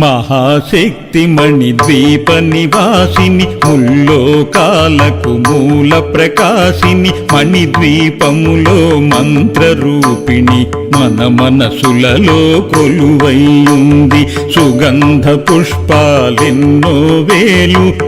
మహాశక్తి మణి ద్వీప నివాసిని ముల్లోకాలకు మూల ప్రకాశిని మణి ద్వీపములో మంత్రరూపిణి మన మనసులలో కొలువైయుంది. సుగంధ పుష్పాలెన్నో వేలు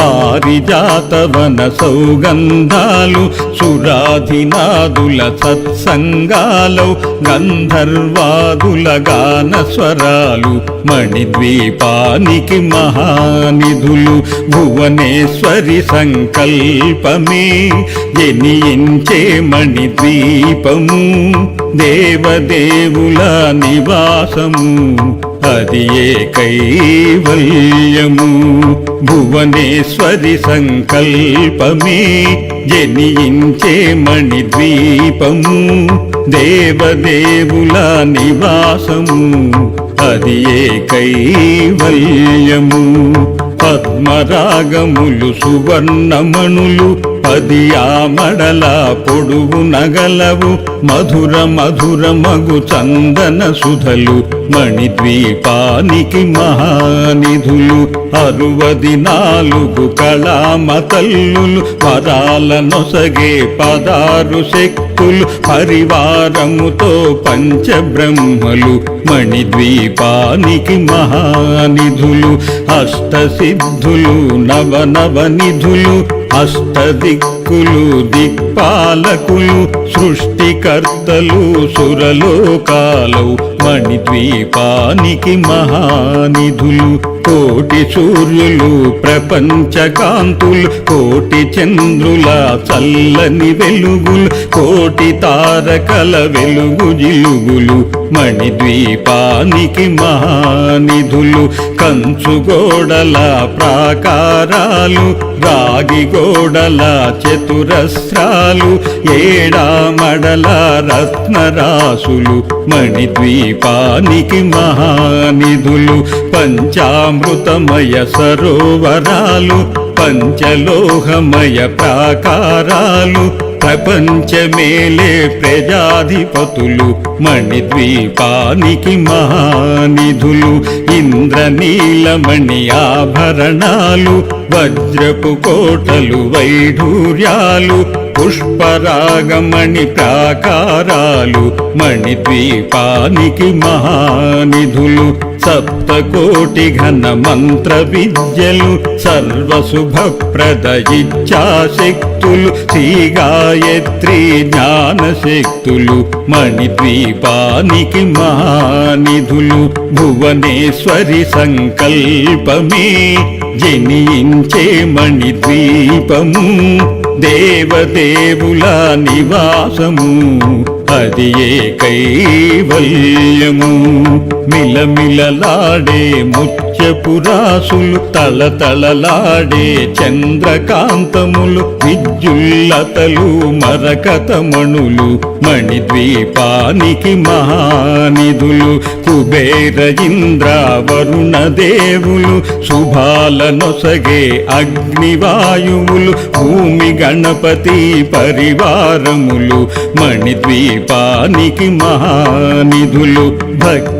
పారిజాతవన సౌగంధాలు సురాధినాదుల సత్సంగాలు గంధర్వాదుల గాన స్వరాలు మణిద్వీపానికి మహానిధులు భువనేశ్వరి సంకల్పమే జనించే మణిద్వీపము దేవదేవుల నివాసము. అది ఏ కైవల్యము? భువనేశ్వరి సంకల్పమే జనించే మణిద్వీపము. దేవదేవుల నివాసము అది ఏ కైవల్యము? పద్మరాగములు సువర్ణమణులు పది ఆమడల పొడువు నగలవు మధుర మధుర మగు చందన సుధలు మణిద్వీపానికి మహానిధులు అరువది నాలుగు కళామతల్లులు వరాల నొసగే పదారు శక్తులు పరివారముతో పంచబ్రహ్మలు మణిద్వీపానికి మహానిధులు సిద్ధులు నవ నవ నిధులు అష్టదిక్కులు దిక్పాలకులు సృష్టికర్తలు సురలోకాలు మణిద్వీపానికి మహానిధులు కోటి సూర్యులు ప్రపంచకాంతులు కోటి చంద్రుల చల్లని వెలుగులు కోటి తారకల వెలుగు జిలుగులు మణిద్వీపానికి మహానిధులు కంచుగోడల ప్రాకారాలు రాగి గోడల చతురస్రాలు ఏడామడల రత్నరాసులు మణిద్వీపానికి మహానిధులు పంచామృతమయ సరోవరాలు పంచలోహమయ ప్రాకారాలు ప్రపంచమేలే ప్రజాధిపతులు మణిద్వీపానికి మహానిధులు ఇంద్రనీలమణి ఆభరణాలు వజ్రపు కోటలు వైఢూర్యాలు పుష్పరాగమణి ప్రాకారాలు మణిద్వీపానికి మహానిధులు. సప్తకోటి ఘన మంత్ర విద్యలు సర్వశుభప్రద ఇచ్ఛాశక్తులు శ్రీ గాయత్రి జ్ఞానశక్తులు మణిద్వీపానికి మహానిధులు. భువనేశ్వరి సంకల్పమే జనించే మణిద్వీపము. దేవదేవుల నివాసము. అది ఏ కైవల్యము? మిలమిలలాడే ముత్యపురాసులు తలతలలాడే చంద్రకాంతములు విద్యుల్లతలు మరకతమణులు మణిద్వీపానికి మహానిధులు కుబేర ఇంద్ర వరుణ దేవులు శుభాలనొసగే అగ్నివాయువులు భూమి గణపతి పరివారములు మణిద్వీపానికి మహానిధులు భక్తి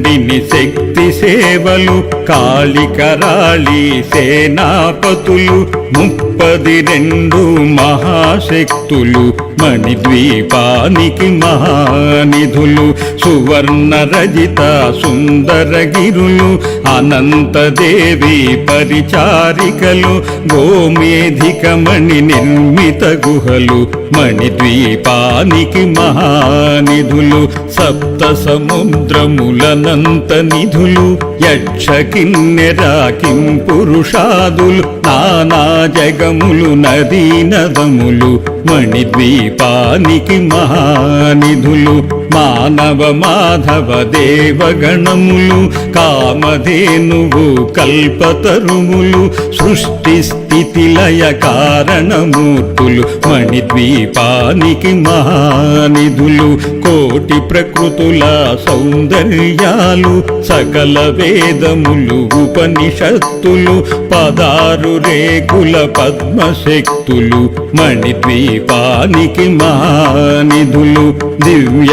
దండిని శక్తి సేవలు కాళికరాళి సేనాపతులు ముక్తి పది రెండు మహాశక్తులు మణిద్వీపానికి మహానిధులు సువర్ణ రజిత సుందర గిరులు అనంతదేవి పరిచారికలు గోమేధిక మణి నిర్మిత గుహలు మణిద్వీపానికి మహానిధులు సప్త సముద్రములనంత నిధులు యక్ష కిన్నెరా కిం పురుషాదులు నానా జగ నగరములు నదీ నదములు మణిద్వీపానికి మహానిధులు. మానవ మాధవ దేవగణములు కామధేనువు కల్పతరుములు సృష్టి స్థితి లయ కారణమూర్తులు మణిద్వీపానికి మహానిధులు కోటి ప్రకృతుల సౌందర్యాలు సకల వేదములు ఉపనిషత్తులు పదారు రేకుల పద్మశక్తులు మణిద్వీపానికి మహానిధులు దివ్య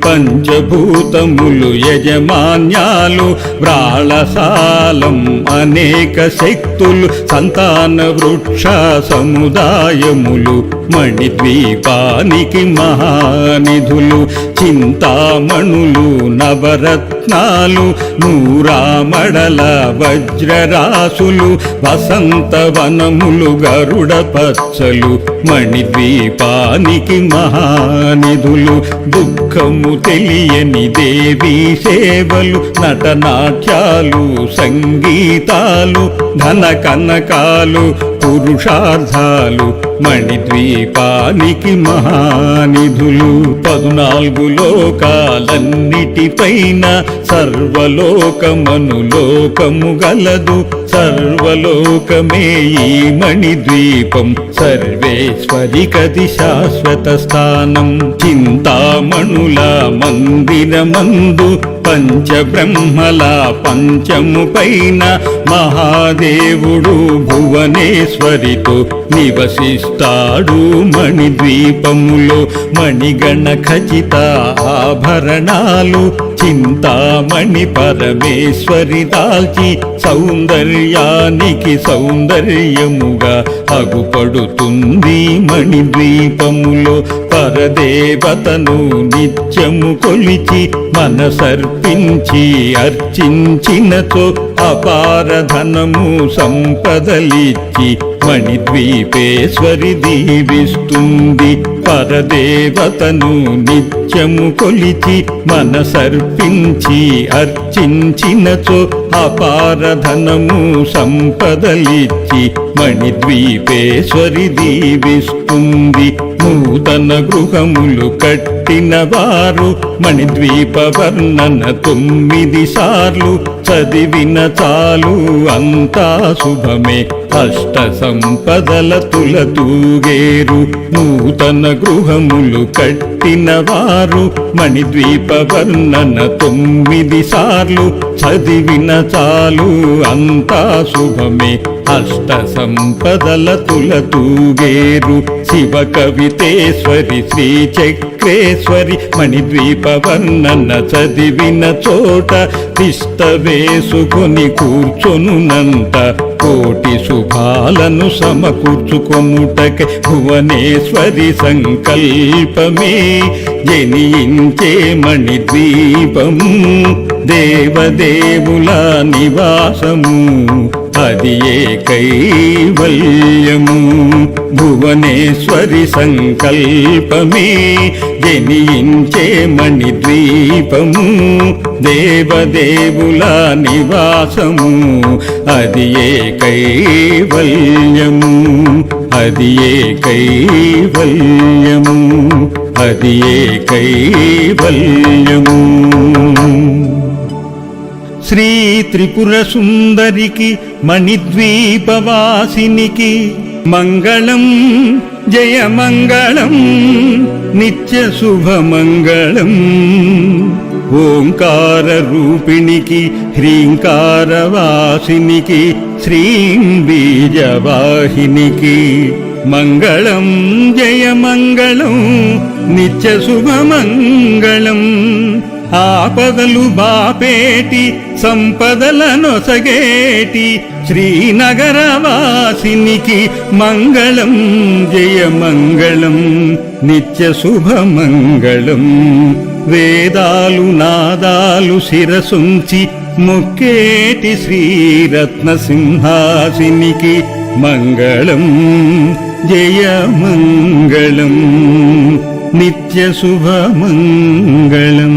పంచభూతములు యజమాన్యాలు వ్రాళసాలం అనేక శక్తులు సంతాన వృక్ష సముదాయములు మణిద్వీపానికి మహానిధులు చింతామణులు నవరత్నాలు నూరామడల వజ్రరాసులు వసంతవనములు గరుడ పచ్చలు మణిద్వీపానికి మహానిధులు దుఃఖము తెలియని దేవి సేవలు నటనాట్యాలు సంగీతాలు ధన కనకాలు పురుషార్థాలు మణిద్వీపానికి మహానిధులు పద్నాలుగు లోకాలన్నిటిపైన సర్వలోకమనులోకము గలదు. సర్వలోకమే ఈ మణిద్వీపం. సర్వేశ్వరి కది శాశ్వత స్థానం. చింతామణుల మందిరమందు పంచబ్రహ్మల పంచము పైన మహాదేవుడు భువనేశ్వరితో నివసిస్తాడు మణిద్వీపములో మణిగణ ఖచిత ఆభరణాలు. చింతామణి పరమేశ్వరి దాల్చి సౌందర్యానికి సౌందర్యముగా అగుపడుతుంది మణిద్వీపములో పరదేవతను నిత్యము కొలిచి మనసర్పించి అర్చించినతో అపార ధనము సంపదలిచ్చి మణిద్వీపేశ్వరి దీవిస్తుంది. పరదేవతను నిత్యము కొలిచి మనసర్పించి అర్చించినచో అపారధనము సంపదలిచ్చి మణిద్వీపేశ్వరి దీవిస్తుంది నూతన గృహములు కట్టిన వారు మణిద్వీప వర్ణన తొమ్మిది సార్లు చదివిన చాలు అంతా శుభమే. అష్ట సంపదల తులతూగేరు నూతన గృహములు కట్టి పుట్టినవారు మణిద్వీప వర్ణన తొమ్మిది సార్లు చదివిన చాలు అంతా శుభమే. అష్ట సంపదల తులతూగేరు శివ కవితేశ్వరి శ్రీ చక్రేశ్వరి మణిద్వీప వర్ణన చదివిన చోట తిష్ట వేసుకొని కూర్చొనునంత కోటి శుభాలను సమకూర్చుకొనుటక భువనేశ్వరి సంకల్పమే. జనించే మణిద్వీపము దేవదేవుల నివాసము. అది ఏ కైవల్యము భువనేశ్వరి సంకల్పమే జనించే మణిద్వీపము దేవదేవుల నివాసము. అది ఏ కైవల్యము అది ఏ కైవల్యము అది ఏ కైవల్యము శ్రీ త్రిపుర సుందరికి మణిద్వీపవాసినికి మంగళం జయ మంగళం నిత్య శుభమంగళం ఓంకార రూపిణికి హ్రీంకారవాసినికి శ్రీం బీజవాహినికి. మంగళం జయమంగళం నిత్య శుభమంగళం ఆపదలు బాపేటి సంపదల నొసగేటి శ్రీనగరవాసినికి మంగళం జయమంగళం నిత్య శుభమంగళం వేదాలు నాదాలు శిరసుంచి మొక్కేటి శ్రీరత్న సింహాసినికి మంగళం. జయమంగళం నిత్య శుభమంగళం